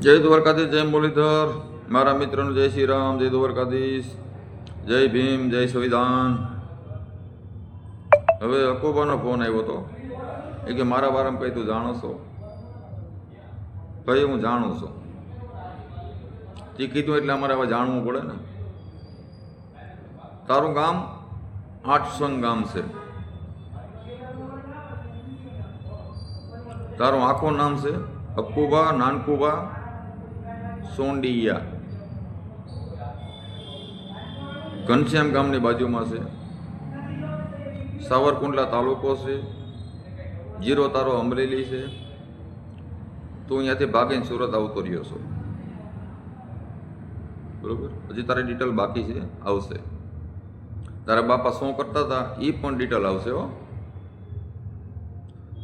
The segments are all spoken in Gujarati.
જય દ્વારકાધીશ, જય મુરલીધર. મારા મિત્રનું જય શ્રી રામ, જય દ્વારકાધીશ. જય ભીમ, જય સંવિધાન. હવે અકોબાનો ફોન આવ્યો હતો એ કે મારા બારામાં કંઈ તું જાણો છો? કઈ હું જાણું છું. તે કીધું એટલે અમારે હવે જાણવું પડે ને. તારું ગામ? આઠસંગ ગામ છે. તારું આખું નામ છે? અક્કુબા, નાનકુબા? સોંડિયા. ઘનશ્યામ ગામની બાજુમાં છે. સાવરકુંડલા તાલુકો છે. જીરો તારો અમરેલી છે. તું અહીંયાથી ભાગીને સુરત આવતો રહ્યો છો. બરોબર? હજી તારી ડિટેલ બાકી છે. આવશે. તારા બાપા શું કરતા હતા? એ પણ ડિટેલ આવશે હો.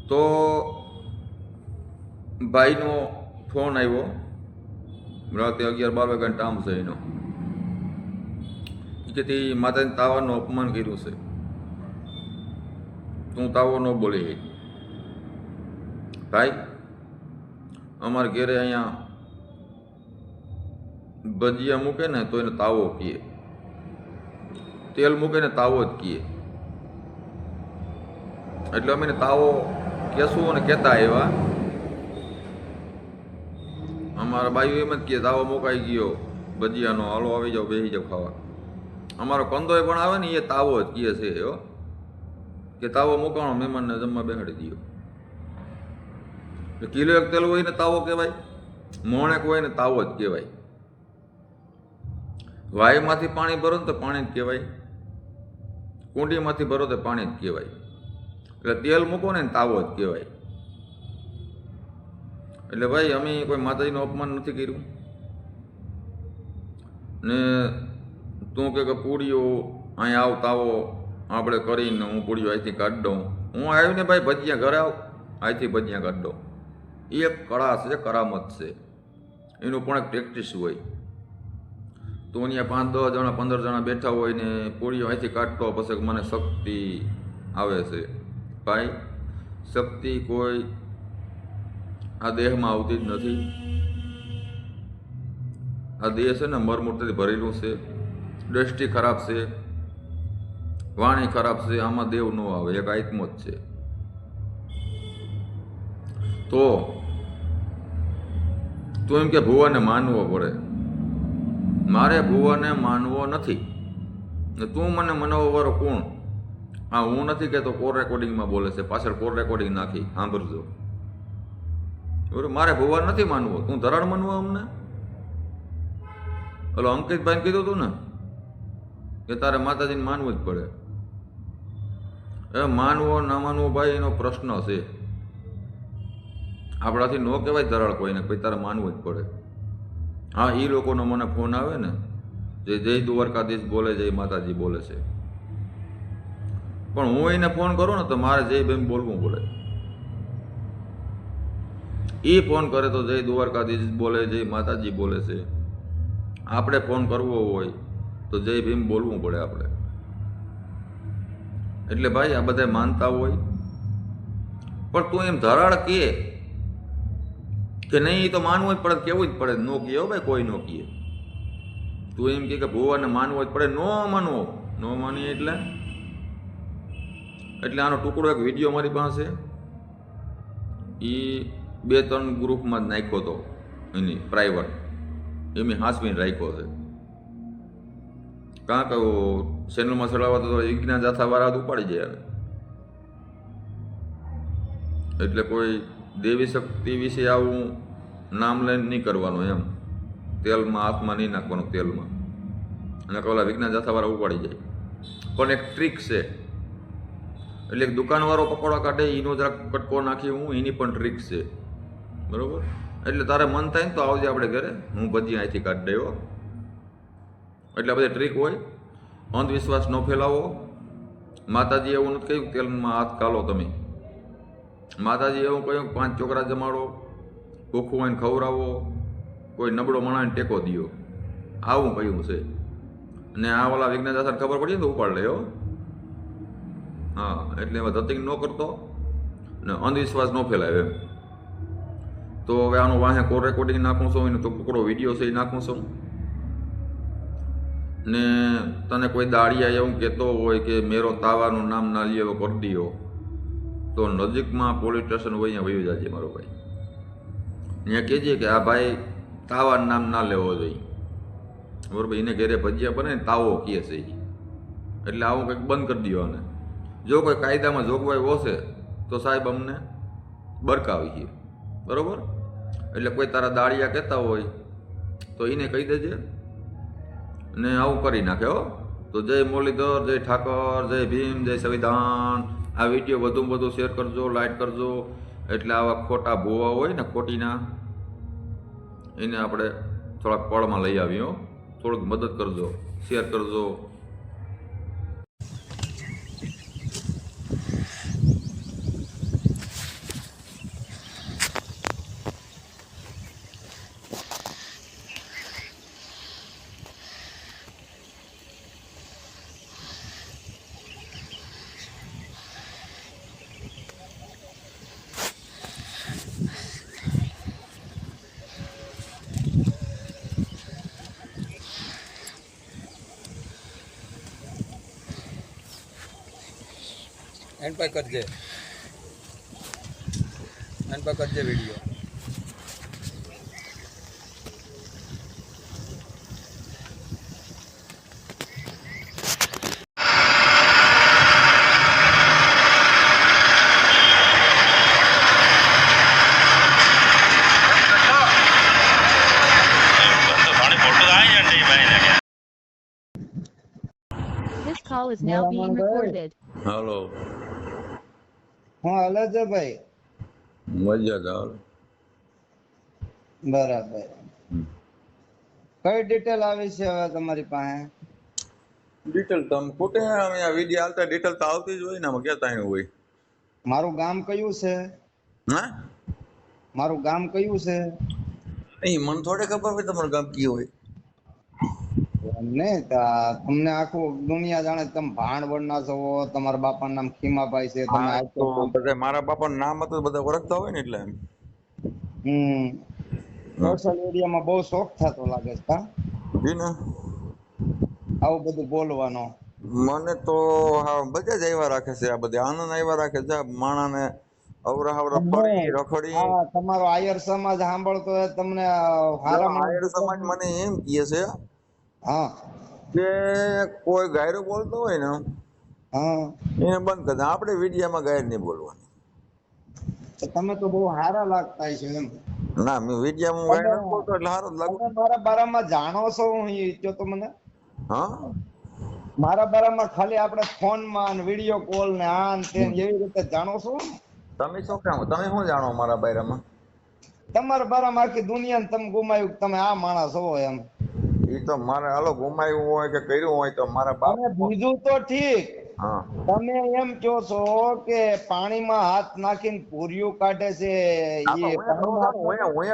તો ભાઈનો ફોન આવ્યો. રાતે અગિયાર બાર વાગ્યાનો ટાઈમ છે એનો. કે તે માતાને તાવાનું અપમાન કર્યું છે. તું તાવો ન બોલી. ભાઈ, અમારે ઘેરે અહીંયા ભજીયા મૂકે ને તો એને તાવો કીએ. તેલ મૂકે ને તાવો જ કીએ. એટલે અમે તાવો કહેશું અને કહેતા એવા અમારા બાયુ એમ જ કહે તાવો મુકાઈ ગયો, ભજીયાનો હાલો આવી જાઓ બેસી જાઓ ખાવા. અમારો કંદોય પણ આવે ને, એ તાવો જ કહે છે, હો, કે તાવો મુકાણો મહેમાનને જમવા બેહાડી દો કિલો એક તેલ હોય ને તાવો કહેવાય, મોણેક હોય ને તાવો જ કહેવાય. વાયુમાંથી પાણી ભરો ને તો પાણી જ કહેવાય. કુંડીમાંથી ભરો તો પાણી જ કહેવાય. એટલે તેલ મૂકો ને તાવો જ કહેવાય. એટલે ભાઈ, અમે કોઈ માતાજીનું અપમાન નથી કર્યું. ને તું કે કે અહીં અહીંયા આવ આપણે કરીને હું પૂરીઓ અહીંથી કાઢ દઉં. હું આવીને ભાઈ ભજીયા ઘરે આવ, અહીંથી ભજીયા કાઢ દઉં. એ એક કળા છે, કરામત છે. એનું પણ એક પ્રેક્ટિસ હોય. તો અહીંયા પાંચ, દસ જણા, પંદર જણા બેઠા હોય ને પૂરીઓ અહીંથી કાઢતો પછી મને શક્તિ આવે છે. ભાઈ, શક્તિ કોઈ આ દેહમાં આવતી જ નથી. આ દેહ છે ને મરમૂર્તિથી ભરેલું છે. દ્રષ્ટિ ખરાબ છે. વાણી ખરાબ છે. આમાં દેવ ન આવે. એક આત્મો જ છે. તો તું એમ કે ભુવાને માનવો પડે. મારે ભુવાને માનવો નથી. ને તું મને મનાવવા વાળો કોણ? હા, હું નથી કહેતો કોર રેકોર્ડિંગમાં બોલે છે. પાછળ કોર રેકોર્ડિંગ નાખી. સાંભળજો. બરોબર મારે ભુવા નથી માનવો તું ધરાડ માનવો અમને? ઓલો અંકિતભાઈને કીધું હતું ને કે તારે માતાજીને માનવું જ પડે. એ માનવો ના માનવો ભાઈ, એનો પ્રશ્ન છે. આપણાથી ન કહેવાય ધરાળ કોઈને પછી તારે માનવું જ પડે. હા એ લોકોનો મને ફોન આવે ને, જે જય દ્વારકાધીશ બોલે જય માતાજી બોલે છે. પણ હું એને ફોન કરું ને તો મારે જય બેન બોલવું પડે. એ ફોન કરે તો જય દ્વારકાધીશ બોલે, જય માતાજી બોલે છે. આપણે ફોન કરવો હોય તો જય ભીમ બોલવું પડે આપણે. એટલે ભાઈ આ બધા માનતા હોય. પણ તું એમ ધરાડ કે કે નહીં તો માનવું જ પડે, કેવું જ પડે? નો કહે ભાઈ, કોઈ નો કહે તું એમ કે ભુવાને માનવો જ પડે, નો માનવો. નો માનીએ એટલે? એટલે આનો ટુકડો એક વીડિયો મારી પાસે. એ બે ત્રણ ગ્રુપમાં જ નાખ્યો હતો એની પ્રાઇવેટ એમ હાસવીને રાખ્યો છે. કાં કહો ચેનલમાં ચડાવવા તો વિજ્ઞાન જાથાવાળા તો ઉપાડી જાય. એટલે કોઈ દેવી શક્તિ વિશે આવું નામ લઈને નહીં કરવાનું એમ. તેલમાં હાથમાં નહીં નાખવાનું તેલમાં. અને ઓલા વિજ્ઞાન જાથાવાળા ઉપાડી જાય. પણ એક ટ્રીક છે. એટલે એક દુકાનવાળો પકોડા કાઢે, એનો જરાક કટકો નાખી, હું એની પણ ટ્રીક છે. બરોબર? એટલે તારે મન થાય ને તો આવજે આપણે ઘરે. હું ભજી અહીંથી કાઢી દેવો એટલે બધી ટ્રીક હોય. અંધવિશ્વાસ ન ફેલાવો. માતાજી એવું નથી કહ્યું તેલમાં હાથ કાલો તમે. માતાજી એવું કહ્યું પાંચ છોકરા જમાડો. ભૂખું હોય ખવડાવો. કોઈ નબળો માણસને ટેકો દો આવું કહ્યું છે. અને આ ઓલા વિજ્ઞાન ખબર પડી તો ઉપાડ લેવો હા. એટલે એમાં ધતિંગ ન કરતો. ને અંધવિશ્વાસ ન ફેલાવે એમ. તો હવે આનું વાહે કોલ રેકોર્ડિંગ નાખું છું, એને ટુકડો વીડિયો છે એ નાખું છું. ને તને કોઈ દાળિયા એવું કહેતો હોય કે મેરો તાવાનું નામ ના લીધો કરી દીયો. તો નજીકમાં પોલીસ સ્ટેશન હોય અહીંયા વયું જાજે મારો ભાઈ. અહીંયા કહેજે કે આ ભાઈ તાવાનું નામ ના લેવો જોઈએ. બરોબર, એને ઘરે ભજીયા બને તાવો કહે છે એટલે આવું કંઈક બંધ કરી દો આને. જો કોઈ કાયદામાં જોગવાઈ હોશે તો સાહેબ અમને બરકાવી છે. બરોબર? એટલે કોઈ તારા દાળિયા કહેતા હોય, તો એને કહી દેજે ને આવું કરી નાખે, હો. તો જય મુરલીધર, જય ઠાકર, જય ભીમ, જય સંવિધાન. આ વીડિયો વધુમાં વધુ શેર કરજો, લાઈક કરજો. એટલે આવા ખોટા ભૂવા હોય ને ખોટીના, એને આપણે થોડાક પળમાં લઈ આવીએ થોડુંક મદદ કરજો, શેર કરજો. એન્ડ પર કરજે એન્ડ પર કરજે વિડીયો તો થોડી ફોટો આવી જાય ને ભાઈ ને This call is now being recorded. હાલો હું હાલે છે ભાઈ? મજા હાલો. બરાબર. કઈ ડિટેલ આવી છે હવે તમારી પાસે? ડિટેલ તમે ખોટે અમે આ વીડિયો હાલતા ડિટેલ તો આવતી જ હોય ને અમે ક્યાં તાણ્યું હોય? મારું ગામ કયું છે? હા? મારું ગામ કયું છે? અહીં મને થોડે ખબર હોય તમારું ગામ કયું હોય. ને તમને આખું દુનિયા જાણે તમે ભાણવડના છો તમારા બાપાનું નામ ખીમાભાઈ છે તમે મારા બાપાનું નામ હતું બધા ઓળખતા હોય ને એટલે હમ. સોશિયલ મીડિયામાં બહુ શોખ થતો લાગે છે? જી ને. આવું બધું બોલવાનો. મને તો હા બધા જ આવ્યા રાખે છે આ બધા આનંદ આવ્યા રાખે છે માણાને અવરા હવરા ફરી રખડી. તમારો આયર સમાજ સાંભળતો તમને આયર સમાજ મને એમ કહે છે હા. કે કોઈ ગાયરો બોલતો હોય ને હા. એને બંધ કરતા આપણે વિડીયામાં ગાયર નહીં બોલવાની. તમે તો બહુ સારા લાગતા છો એમ. ના મેં વિડીયામાં ગાયર બોલતો એટલે સારું લાગુ. મારા બારામાં જાણો છો હું જો તો મને? હા? મારા બારામાં ખાલી આપણે ફોનમાં વીડિયો કોલ ને આ ને તે એવી રીતે જાણો છો? તમે શું કામ? તમે શું જાણો મારા બારામાં? તમારા બારામાં આખી દુનિયાને તમે ગુમાવ્યું કે તમે આ માણસ હો એમ. એ તો મારે હાલો ગુમાયું હોય કે કર્યું હોય તો મારા બાપ બીજું તો ઠીક. તમે એમ કહો છો કે પાણીમાં હાથ નાખીને પૂર્યું કાઢે છે હું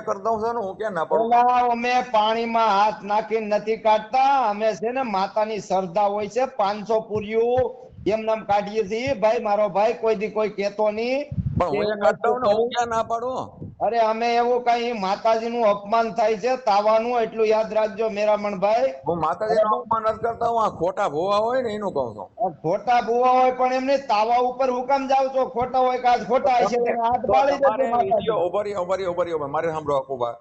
કરું છું હું ક્યાં ના પડું. અમે પાણીમાં હાથ નાખીને નથી કાઢતા અમે છે ને માતાની શ્રદ્ધા હોય છે પાંચસો પૂર્યું એમ નામ કાઢીએ છીએ. ભાઈ મારો ભાઈ કોઈ દી કોઈ કેતો નહીં. પણ હું અહીંયા કાઢતા ને હું ક્યાં ના પાડું. અરે અમે એવું કઈ માતાજી નું અપમાન થાય છે તાવાનું એટલું યાદ રાખજો મેરામણભાઈ. હું માતાજીનું અપમાન નથી કરતા હું આ ખોટા ભૂવા હોય ને એનું કહું છું. ખોટા ભૂવા હોય પણ એમને તાવા ઉપર હુકમ જાવ છો ખોટા હોય કે આજ ખોટા હશે તમે હાથ બાળી દેજો માતાજી. ઉભરી ઉભરી ઉભરી મારે સાંભળો અકુબા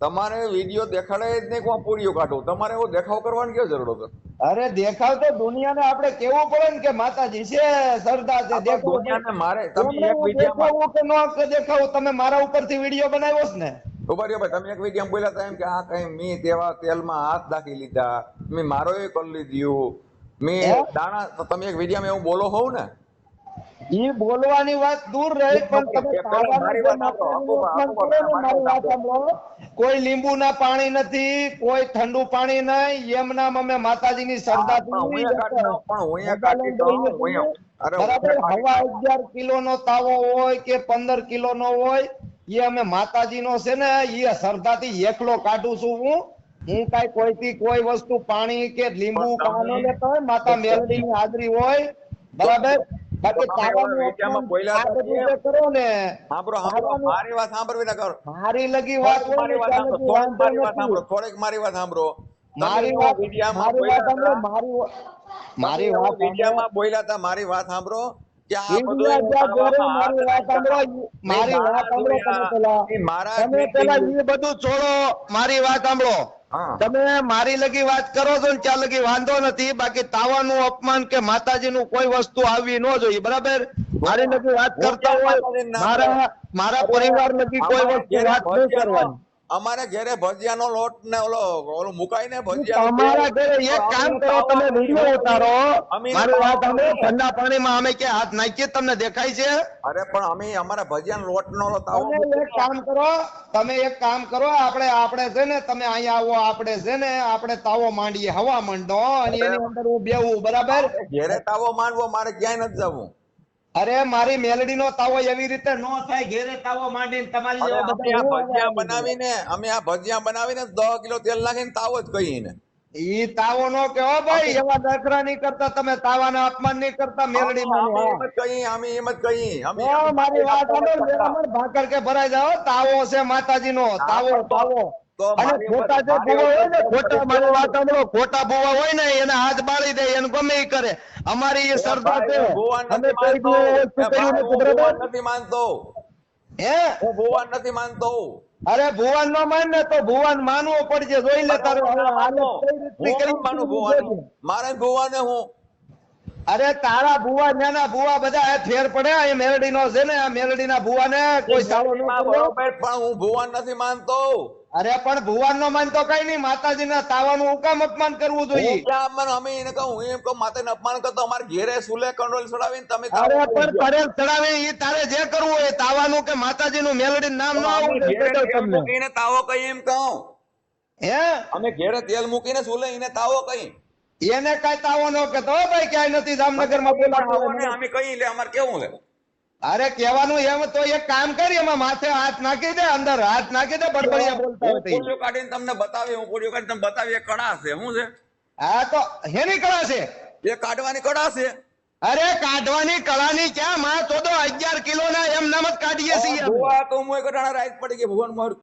તમારે વીડિયો દેખાડે જ નહીં કોણ પૂરીઓ કાઢું. તમારે એવો દેખાવ કરવાની કેવો જરૂર હતો અરે દેખાવ તો દુનિયાને આપણે કેવું પડે ને કે માતાજી છે સરદાર છે દેખો. દુનિયાને મારે. તમે એક વિડીયોમાં કે નો દેખાવ તમે મારા ઉપરથી વીડિયો બનાવ્યો છે ને? ઊભા રહ્યો ભાઈ તમે એક વીડિયો બોલ્યા હતા એમ કે આ કઈ મેં તેવા તેલમાં હાથ દાખી લીધા મેં મારો એ કરી લીધું મેં? દાણા તમે એક વિડીયોમાં એવું બોલો હોઉં ને? ઈ બોલવાની વાત દૂર રહે પણ આપો, કરો ને. કોઈ પાણી નથી કોઈ ઠંડુ પાણી નહીં એમ નામ અમે શ્રદ્ધા અહીંયા- અરે હું બરાબર હવા અગિયાર કિલો નો તાવો હોય કે પંદર કિલો નો હોય એ અમે માતાજી નો છે ને એ શ્રદ્ધાથી એકલો કાઢું છું હું. હું કાંઈ કોઈથી કોઈ વસ્તુ પાણી કે લીંબુ પાણી માતા મેલડીની હાજરી હોય. બરાબર? બાકી તાવાનું વિદ્યામાં અપમાન બોલ્યા આ બધું જે કરો ને. સાંભળો સાંભળો. મારી વાત સાંભળવી ના કરો. મારી લગી વાત મારી વાત સાંભળો મારી વાત સાંભળો થોડીક મારી વાત સાંભળો. મારી વાત મારી વાત સાંભળો મારી મારી વાત સાંભળો. બોલ્યા હતા મારી વાત સાંભળો. કે આ બધું વિડિયા જ્યાં જોડે કરવામાં મારી વાત સાંભળો મારી વાત તમે મારા પેલા એ બધું છોડો મારી વાત સાંભળો. તમે મારી લગી વાત કરો છો ને ત્યાં લગી વાંધો નથી. બાકી તાવાનું અપમાન કે માતાજીનું કોઈ વસ્તુ આવવી ન જોઈએ બરાબર? મારી લગી વાત કરતા હોય મારા મારા પરિવાર લગી કોઈ વસ્તુ વાત ભજીયાનો- કરવાની. અમારે ઘરે ભજીયાનો લોટ ને ઓલો ઓલો મુકાઈને ભજીયા અમારા ઘરે એક કામ કરો તમે વીડિયો ઉતારો. મારી વાત અમે ઠંડા પાણીમાં અમે કે હાથ નાખીએ તમને દેખાય છે? અરે પણ અમે અમારા ભજીયાનો લોટ નો તાવો એક કામ કરો તમે એક કામ કરો આપણે આપણે છે ને તમે અહીંયા આવો આપણે છે ને આપણે તાવો માંડીએ હવા માંડો અને એની અંદર હું બેવું બરાબર? ઘેરે તાવો માંડવો મારે ક્યાંય નથી જવું. અરે મારી મેલડીનો તાવો એવી રીતે નો થાય ઘેરે તાવો માંડીને તમારી જેવા બધા ભજીયા બનાવીને અમે આ ભજીયા બનાવીને 10 કિલો તેલ નાખીને તાવો જ કહીને. ઈ તાવો નો કેવો ભાઈ એવા દખરા નહીં કરતા તમે તાવાના અપમાન નહીં કરતા મેલડી અમે કહી અમે એમ જ કહીએ અમે મારી વાત સાંભળ ભાકર કે ભરાઈ જાઓ તાવો છે માતાજી નો તાવો તાવો. ખોટા ભૂવા હોય ને એને હાથ બાળી દે એને ગમે કરે. અમારી શ્રદ્ધા છે. નથી માનતો. હું હે? નથી માનતો. અરે ભુવન નો માન ને તો ભુવન માનવું પડશે. જોઈ લે તારે. મારે ભગવાને હું. અરે તારા ભુવા નાના ભુવા બધા ફેર પડે. એ મેલડી નો છે ને આ મેલડી ના ભુવા ને કોઈ સારો પણ હું ભુવાન નથી માનતો. અરે પણ ભુવાન નો માન તો કઈ નહીં. માતાજી ના તાવાનું હું કામ અપમાન કરવું જોઈએ. અપમાન? અમે એને કહું હું એમ કહું માતાને અપમાન કરતો અમારે ઘેરે સુલે કંડોલ ચડાવીને તમે અરે પણ ચડાવે ઈ તારે જે કરવું હોય તાવાનું કે માતાજી નું મેલડી નામ ના આવું મૂકીને તાવો કઈ એમ કહું. હે? અમે ઘેરે તેલ મૂકીને સુલે એને તાવો કઈ. એને કઈ તાવો નો કે તો ભાઈ ક્યાંય નથી જામનગરમાં બોલાવો અમે કઈ લે અમારે કેવું છે? અરે કહેવાનું એમ તો એક કામ કરી એમાં માથે હાથ નાખી દે અંદર હાથ નાખી દે બડબડિયા બોલતા હોય પોલિયો કાઢીને તમને બતાવી હું પોલિયો કાઢીને તમને બતાવી એ કળા છે શું છે? હા તો હેની કળા છે? એ કાઢવાની કળા છે? અરે કાઢવાની કળાની ક્યાં? માં તો અગિયાર કિલો ના એમ નામ જ કાઢીએ છીએ તો હું એક પડી ગઈ ભુવન મારું